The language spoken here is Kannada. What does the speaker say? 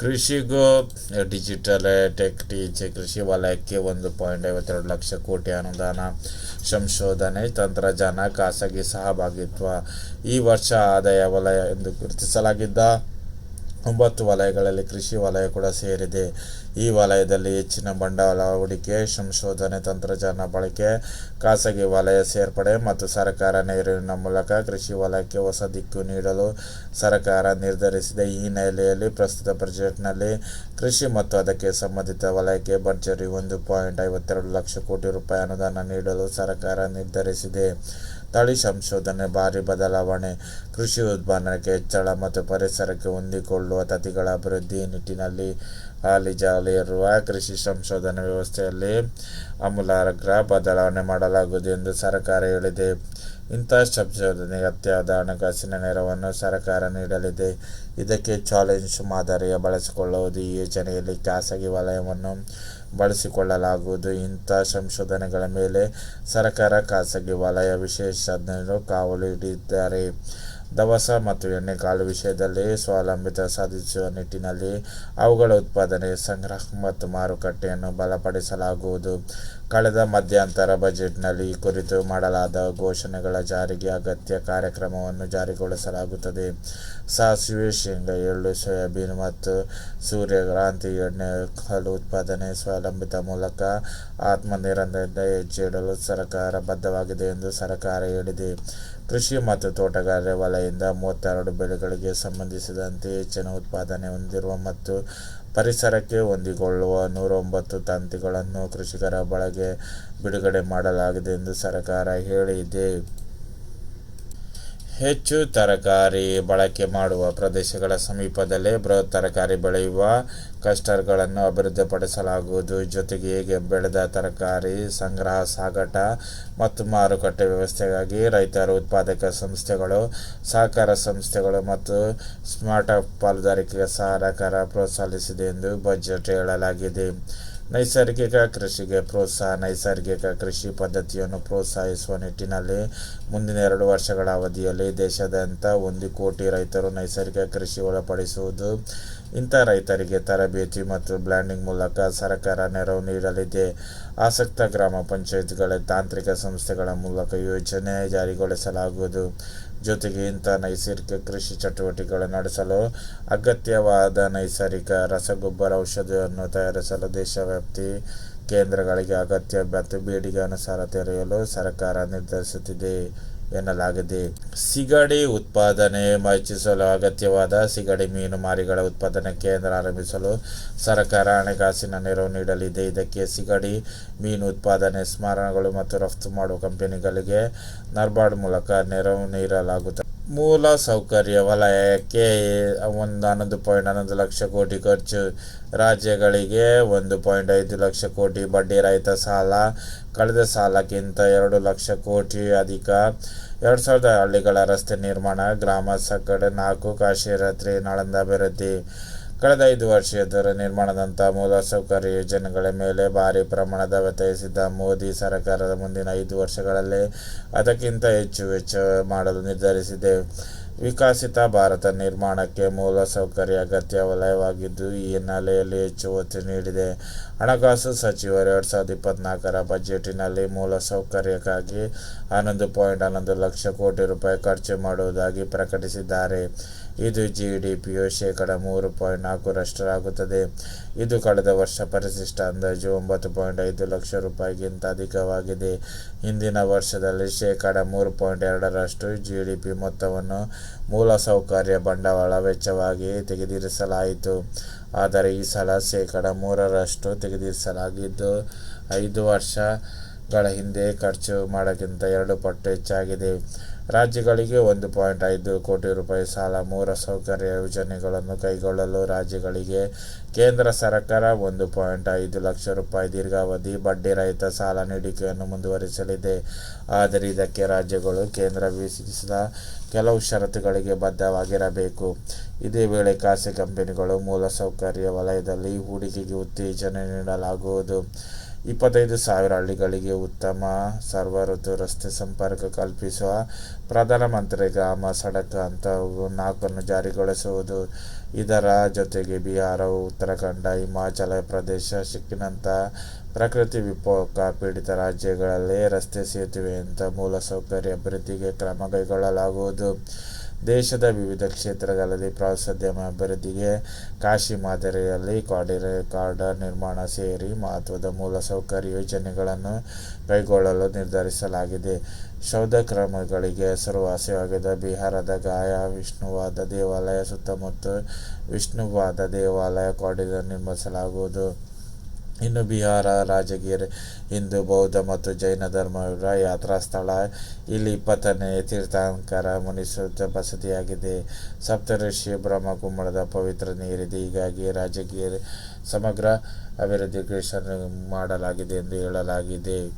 ಕೃಷಿಗೂ ಡಿಜಿಟಲ್ ಟೆಕ್ ಟೀಚ್ ಕೃಷಿ ವಲಯಕ್ಕೆ ಒಂದು ಪಾಯಿಂಟ್ ಐವತ್ತೆರಡು ಲಕ್ಷ ಕೋಟಿ ಅನುದಾನ, ಸಂಶೋಧನೆ, ತಂತ್ರಜ್ಞಾನ, ಖಾಸಗಿ ಸಹಭಾಗಿತ್ವ ಈ ವರ್ಷ ಆದಾಯ ವಲಯ ಎಂದು ಗುರುತಿಸಲಾಗಿದ್ದ. ಒಂಬತ್ತು ವಲಯಗಳಲ್ಲಿ ಕೃಷಿ ವಲಯ ಕೂಡ ಸೇರಿದೆ. ಈ ವಲಯದಲ್ಲಿ ಹೆಚ್ಚಿನ ಬಂಡವಾಳ ಹೂಡಿಕೆ, ಸಂಶೋಧನೆ ತಂತ್ರಜ್ಞಾನ ಬಳಕೆ, ಖಾಸಗಿ ವಲಯ ಸೇರ್ಪಡೆ ಮತ್ತು ಸರ್ಕಾರ ನೆರವಿನ ಮೂಲಕ ಕೃಷಿ ವಲಯಕ್ಕೆ ಹೊಸ ದಿಕ್ಕು ನೀಡಲು ಸರ್ಕಾರ ನಿರ್ಧರಿಸಿದೆ. ಈ ಹಿನ್ನೆಲೆಯಲ್ಲಿ ಪ್ರಸ್ತುತ ಬಜೆಟ್ನಲ್ಲಿ ಕೃಷಿ ಮತ್ತು ಅದಕ್ಕೆ ಸಂಬಂಧಿತ ವಲಯಕ್ಕೆ ಭರ್ಜರಿ ಒಂದು ಪಾಯಿಂಟ್ ಐವತ್ತೆರಡು ಲಕ್ಷ ಕೋಟಿ ರೂಪಾಯಿ ಅನುದಾನ ನೀಡಲು ಸರ್ಕಾರ ನಿರ್ಧರಿಸಿದೆ. ತಳಿ ಸಂಶೋಧನೆ, ಭಾರಿ ಬದಲಾವಣೆ, ಕೃಷಿ ಉತ್ಪಾದನೆಗೆ ಹೆಚ್ಚಳ ಮತ್ತು ಪರಿಸರಕ್ಕೆ ಹೊಂದಿಕೊಳ್ಳುವ ತತಿಗಳ ಅಭಿವೃದ್ಧಿ ನಿಟ್ಟಿನಲ್ಲಿ ಹಾಲಿ ಜಾರಿಯಲ್ಲಿರುವ ಕೃಷಿ ಸಂಶೋಧನೆ ವ್ಯವಸ್ಥೆಯಲ್ಲಿ ಆಮೂಲಾಗ್ರ ಬದಲಾವಣೆ ಮಾಡಲಾಗುವುದು ಎಂದು ಸರ್ಕಾರ ಹೇಳಿದೆ. ಇಂತಹ ಸಂಶೋಧನೆಗೆ ಅತ್ಯಾದ ಹಣಕಾಸಿನ ನೆರವನ್ನು ಸರ್ಕಾರ ನೀಡಲಿದೆ. ಇದಕ್ಕೆ ಚಾಲೆಂಜ್ ಮಾದರಿಯ ಬಳಸಿಕೊಳ್ಳುವುದು ಈ ಯೋಜನೆಯಲ್ಲಿ ಖಾಸಗಿ ವಲಯವನ್ನು ಬಳಸಿಕೊಳ್ಳಲಾಗುವುದು. ಇಂಥ ಸಂಶೋಧನೆಗಳ ಮೇಲೆ ಸರ್ಕಾರ ಖಾಸಗಿ ವಲಯ ವಿಶೇಷಜ್ಞರು ಕಾವಲು ಹಿಡಿದಿದ್ದಾರೆ. ದವಸ ಮತ್ತು ಎಣ್ಣೆಕಾಳು ವಿಷಯದಲ್ಲಿ ಸ್ವಾವಲಂಬಿತ ಸಾಧಿಸುವ ನಿಟ್ಟಿನಲ್ಲಿ ಅವುಗಳ ಉತ್ಪಾದನೆ, ಸಂಗ್ರಹ ಮತ್ತು ಮಾರುಕಟ್ಟೆಯನ್ನು ಬಲಪಡಿಸಲಾಗುವುದು. ಕಳೆದ ಮಧ್ಯಂತರ ಬಜೆಟ್ನಲ್ಲಿ ಈ ಕುರಿತು ಮಾಡಲಾದ ಘೋಷಣೆಗಳ ಜಾರಿಗೆ ಅಗತ್ಯ ಕಾರ್ಯಕ್ರಮವನ್ನು ಜಾರಿಗೊಳಿಸಲಾಗುತ್ತದೆ. ಸಾಸಿವೆ, ಶೇಂಗಾ, ಎಳ್ಳು, ಸೋಯಾಬೀನ್ ಮತ್ತು ಸೂರ್ಯಕ್ರಾಂತಿ ಎಣ್ಣೆ ಹಾಲು ಉತ್ಪಾದನೆ ಸ್ವಾವಲಂಬಿತ ಮೂಲಕ ಆತ್ಮನಿರ್ಭರತೆಯಿಂದ ಹೆಜ್ಜೆ ಇಡಲು ಸರ್ಕಾರ ಬದ್ಧವಾಗಿದೆ ಎಂದು ಸರ್ಕಾರ ಹೇಳಿದೆ. ಕೃಷಿ ಮತ್ತು ತೋಟಗಾರಿಕೆ ವಲಯದಿಂದ ಮೂವತ್ತೆರಡು ಬೆಳೆಗಳಿಗೆ ಸಂಬಂಧಿಸಿದಂತೆ ಹೆಚ್ಚಿನ ಉತ್ಪಾದನೆ ಹೊಂದಿರುವ ಮತ್ತು ಪರಿಸರಕ್ಕೆ ಹೊಂದಿಕೊಳ್ಳುವ ನೂರೊಂಬತ್ತು ತಂತಿಗಳನ್ನು ಕೃಷಿಕರ ಬಳಗೆ ಬಿಡುಗಡೆ ಮಾಡಲಾಗಿದೆ ಎಂದು ಸರ್ಕಾರ ಹೇಳಿದೆ. ಹೆಚ್ಚು ತರಕಾರಿ ಬಳಕೆ ಮಾಡುವ ಪ್ರದೇಶಗಳ ಸಮೀಪದಲ್ಲೇ ಬೃಹತ್ ತರಕಾರಿ ಬೆಳೆಯುವ ಕಸ್ಟರ್ಗಳನ್ನು ಅಭಿವೃದ್ಧಿಪಡಿಸಲಾಗುವುದು. ಜೊತೆಗೆ ಹೇಗೆ ಬೆಳೆದ ತರಕಾರಿ ಸಂಗ್ರಹ, ಸಾಗಾಟ ಮತ್ತು ಮಾರುಕಟ್ಟೆ ವ್ಯವಸ್ಥೆಗಾಗಿ ರೈತರು ಉತ್ಪಾದಕ ಸಂಸ್ಥೆಗಳು, ಸಹಕಾರ ಸಂಸ್ಥೆಗಳು ಮತ್ತು ಸ್ಮಾರ್ಟ್ ಪಾಲುದಾರಿಕೆಗೆ ಸಹಕಾರ ಪ್ರೋತ್ಸಾಹಿಸಿದೆ ಎಂದು ಬಜೆಟ್ ಹೇಳಲಾಗಿದೆ. ನೈಸರ್ಗಿಕ ಕೃಷಿಗೆ ಪ್ರೋತ್ಸಾಹ, ನೈಸರ್ಗಿಕ ಕೃಷಿ ಪದ್ಧತಿಯನ್ನು ಪ್ರೋತ್ಸಾಹಿಸುವ ನಿಟ್ಟಿನಲ್ಲಿ ಮುಂದಿನ ಎರಡು ವರ್ಷಗಳ ಅವಧಿಯಲ್ಲಿ ದೇಶಾದ್ಯಂತ ಒಂದು ಕೋಟಿ ರೈತರು ನೈಸರ್ಗಿಕ ಕೃಷಿ ಒಳಪಡಿಸುವುದು, ಇಂಥ ರೈತರಿಗೆ ತರಬೇತಿ ಮತ್ತು ಬ್ಲ್ಯಾಂಡಿಂಗ್ ಮೂಲಕ ಸರ್ಕಾರ ನೆರವು ನೀಡಲಿದೆ. ಆಸಕ್ತ ಗ್ರಾಮ ಪಂಚಾಯತ್ಗಳ ತಾಂತ್ರಿಕ ಸಂಸ್ಥೆಗಳ ಮೂಲಕ ಯೋಜನೆ ಜಾರಿಗೊಳಿಸಲಾಗುವುದು. ಜೊತೆಗೆ ಇಂಥ ನೈಸರ್ಗಿಕ ಕೃಷಿ ಚಟುವಟಿಕೆಗಳು ನಡೆಸಲು ಅಗತ್ಯವಾದ ನೈಸರ್ಗಿಕ ರಸಗೊಬ್ಬರ ಔಷಧಿಯನ್ನು ತಯಾರಿಸಲು ದೇಶವ್ಯಾಪಿ ಕೇಂದ್ರಗಳಿಗೆ ಅಗತ್ಯ ಮತ್ತು ಬೇಡಿಕೆ ಅನುಸಾರ ತೆರೆಯಲು ಸರ್ಕಾರ ನಿರ್ಧರಿಸುತ್ತಿದೆ. ಎನ್ನಲಾಗಿದೆ. ಸಿಗಡಿ ಉತ್ಪಾದನೆ ಹೆಚ್ಚಿಸಲು ಅಗತ್ಯವಾದ ಸಿಗಡಿ ಮೀನು ಮಾರಿಗಳ ಉತ್ಪಾದನೆ ಕೇಂದ್ರ ಆರಂಭಿಸಲು ಸರ್ಕಾರ ಹಣಕಾಸಿನ ನೆರವು ನೀಡಲಿದೆ. ಇದಕ್ಕೆ ಸಿಗಡಿ ಮೀನು ಉತ್ಪಾದನೆ, ಸ್ಮಾರಕಗಳು ಮತ್ತು ರಫ್ತು ಮಾಡುವ ಕಂಪನಿಗಳಿಗೆ ನರ್ಬಾರ್ಡ್ ಮೂಲಕ ನೆರವು ನೀಡಲಾಗುತ್ತದೆ. ಮೂಲ ಸೌಕರ್ಯ ವಲಯಕ್ಕೆ ಒಂದು ಹನ್ನೊಂದು ಪಾಯಿಂಟ್ ಹನ್ನೊಂದು ಲಕ್ಷ ಕೋಟಿ ಖರ್ಚು. ರಾಜ್ಯಗಳಿಗೆ ಒಂದು ಪಾಯಿಂಟ್ ಐದು ಲಕ್ಷ ಕೋಟಿ ಬಡ್ಡಿ ರಹಿತ ಸಾಲ. ಕಳೆದ ಸಾಲಕ್ಕಿಂತ ಎರಡು ಲಕ್ಷ ಕೋಟಿ ಅಧಿಕ. ಎರಡು ಸಾವಿರದ ಹಳ್ಳಿಗಳ ರಸ್ತೆ ನಿರ್ಮಾಣ, ಗ್ರಾಮ ಸಕ್ಕಡೆ ನಾಲ್ಕು ಕಾಶಿರಾತ್ರಿ ನಳಂದ ಅಭಿವೃದ್ಧಿ. ಕಳೆದ ಐದು ವರ್ಷದ ನಿರ್ಮಾಣದಂಥ ಮೂಲಸೌಕರ್ಯ ಯೋಜನೆಗಳ ಮೇಲೆ ಭಾರಿ ಪ್ರಮಾಣದ ವ್ಯತಯಿಸಿದ್ದ ಮೋದಿ ಸರ್ಕಾರದ ಮುಂದಿನ ಐದು ವರ್ಷಗಳಲ್ಲಿ ಅದಕ್ಕಿಂತ ಹೆಚ್ಚು ವೆಚ್ಚ ಮಾಡಲು ನಿರ್ಧರಿಸಿದೆ. ವಿಕಸಿತ ಭಾರತ ನಿರ್ಮಾಣಕ್ಕೆ ಮೂಲಸೌಕರ್ಯ ಅಗತ್ಯ ವಲಯವಾಗಿದ್ದು, ಈ ಹಿನ್ನೆಲೆಯಲ್ಲಿ ಹೆಚ್ಚು ಒತ್ತು ನೀಡಿದೆ. ಹಣಕಾಸು ಸಚಿವರು ಎರಡು ಸಾವಿರದ ಇಪ್ಪತ್ನಾಲ್ಕರ ಬಜೆಟಿನಲ್ಲಿ ಮೂಲಸೌಕರ್ಯಕ್ಕಾಗಿ ಹನ್ನೊಂದು ಪಾಯಿಂಟ್ ಹನ್ನೊಂದು ಲಕ್ಷ ಕೋಟಿ ರೂಪಾಯಿ ಖರ್ಚು ಮಾಡುವುದಾಗಿ ಪ್ರಕಟಿಸಿದ್ದಾರೆ. ಇದು ಜಿ ಡಿ ಪಿಯು ಶೇಕಡ ಮೂರು ಪಾಯಿಂಟ್ ನಾಲ್ಕರಷ್ಟಾಗುತ್ತದೆ ಇದು ಕಳೆದ ವರ್ಷ ಪರಿಶಿಷ್ಟ ಅಂದಾಜು ಒಂಬತ್ತು ಪಾಯಿಂಟ್ ಐದು ಲಕ್ಷ ರೂಪಾಯಿಗಿಂತ ಅಧಿಕವಾಗಿದೆ. ಹಿಂದಿನ ವರ್ಷದಲ್ಲಿ ಶೇಕಡ ಮೂರು ಪಾಯಿಂಟ್ ಎರಡರಷ್ಟು ಜಿ ಡಿ ಪಿ ಮೊತ್ತವನ್ನು ಮೂಲಸೌಕರ್ಯ ಬಂಡವಾಳ ವೆಚ್ಚವಾಗಿ ತೆಗೆದಿರಿಸಲಾಯಿತು. ಆದರೆ ಈ ಸಲ ಶೇಕಡ ಮೂರರಷ್ಟು ತೆಗೆದಿರಿಸಲಾಗಿದ್ದು, ಐದು ವರ್ಷಗಳ ಹಿಂದೆ ಖರ್ಚು ಮಾಡೋಕ್ಕಿಂತ ಎರಡು ಪಟ್ಟು ಹೆಚ್ಚಾಗಿದೆ. ರಾಜ್ಯಗಳಿಗೆ ಒಂದು ಪಾಯಿಂಟ್ ಐದು ಕೋಟಿ ರೂಪಾಯಿ ಸಾಲ ಮೂಲಸೌಕರ್ಯ ಯೋಜನೆಗಳನ್ನು ಕೈಗೊಳ್ಳಲು ರಾಜ್ಯಗಳಿಗೆ ಕೇಂದ್ರ ಸರ್ಕಾರ ಒಂದು ಪಾಯಿಂಟ್ ಐದು ಲಕ್ಷ ರೂಪಾಯಿ ದೀರ್ಘಾವಧಿ ಬಡ್ಡಿ ರಹಿತ ಸಾಲ ನೀಡಿಕೆಯನ್ನು ಮುಂದುವರಿಸಲಿದೆ. ಆದರೆ ಇದಕ್ಕೆ ರಾಜ್ಯಗಳು ಕೇಂದ್ರ ವಿಧಿಸಿದ ಕೆಲವು ಷರತ್ತುಗಳಿಗೆ ಬದ್ಧವಾಗಿರಬೇಕು. ಇದೇ ವೇಳೆ ಖಾಸಗಿ ಕಂಪನಿಗಳು ಮೂಲಸೌಕರ್ಯ ವಲಯದಲ್ಲಿ ಹೂಡಿಕೆಗೆ ಉತ್ತೇಜನ ನೀಡಲಾಗುವುದು. ಇಪ್ಪತ್ತೈದು ಸಾವಿರ ಹಳ್ಳಿಗಳಿಗೆ ಉತ್ತಮ ಸರ್ವಋತು ರಸ್ತೆ ಸಂಪರ್ಕ ಕಲ್ಪಿಸುವ ಪ್ರಧಾನಮಂತ್ರಿ ಗ್ರಾಮ ಸಡಕ್ ಅಂತ ನಾಲ್ಕನ್ನು ಜಾರಿಗೊಳಿಸುವುದು. ಇದರ ಜೊತೆಗೆ ಬಿಹಾರ, ಉತ್ತರಾಖಂಡ, ಹಿಮಾಚಲ ಪ್ರದೇಶ ಸಿಕ್ಕಿನಂತಹ ಪ್ರಕೃತಿ ವಿಕೋಪ ಪೀಡಿತ ರಾಜ್ಯಗಳಲ್ಲಿ ರಸ್ತೆ ಸೇತುವೆಯಂಥ ಮೂಲಸೌಕರ್ಯ ಅಭಿವೃದ್ಧಿಗೆ ಕ್ರಮ ಕೈಗೊಳ್ಳಲಾಗುವುದು. ದೇಶದ ವಿವಿಧ ಕ್ಷೇತ್ರಗಳಲ್ಲಿ ಪ್ರವಾಸೋದ್ಯಮ ಅಭಿವೃದ್ಧಿಗೆ ಕಾಶಿ ಮಾದರಿಯಲ್ಲಿ ಕಾರಿಡಾರ್ ನಿರ್ಮಾಣ ಸೇರಿ ಮಹತ್ವದ ಮೂಲಸೌಕರ್ಯ ಯೋಜನೆಗಳನ್ನು ಕೈಗೊಳ್ಳಲು ನಿರ್ಧರಿಸಲಾಗಿದೆ. ಶೌಧ ಕ್ರಮಗಳಿಗೆ ಹೆಸರುವಾಸಿಯಾಗಿದ್ದ ಬಿಹಾರದ ಗಾಯ, ವಿಷ್ಣುವಾದ ದೇವಾಲಯ ಸುತ್ತಮುತ್ತ ವಿಷ್ಣುವಾದ ದೇವಾಲಯ ಕಾರಿಡಾರ್ ನಿರ್ಮಿಸಲಾಗುವುದು. ಇನ್ನು ಬಿಹಾರ, ರಾಜಗೀರ್, ಹಿಂದೂ, ಬೌದ್ಧ ಮತ್ತು ಜೈನ ಧರ್ಮಗಳ ಯಾತ್ರಾ ಸ್ಥಳ. ಇಲ್ಲಿ ಇಪ್ಪತ್ತನೇ ತೀರ್ಥಂಕರ ಮುನಿಸುತ್ತ ಬಸದಿಯಾಗಿದೆ ಸಪ್ತಋಷಿ ಬ್ರಹ್ಮಕುಂಭದ ಪವಿತ್ರ ನೀರಿದೆ. ಹೀಗಾಗಿ ರಾಜಗೀರ್ ಸಮಗ್ರ ಅಭಿವೃದ್ಧಿ ಮಾಡಲಾಗಿದೆ ಎಂದು ಹೇಳಲಾಗಿದೆ.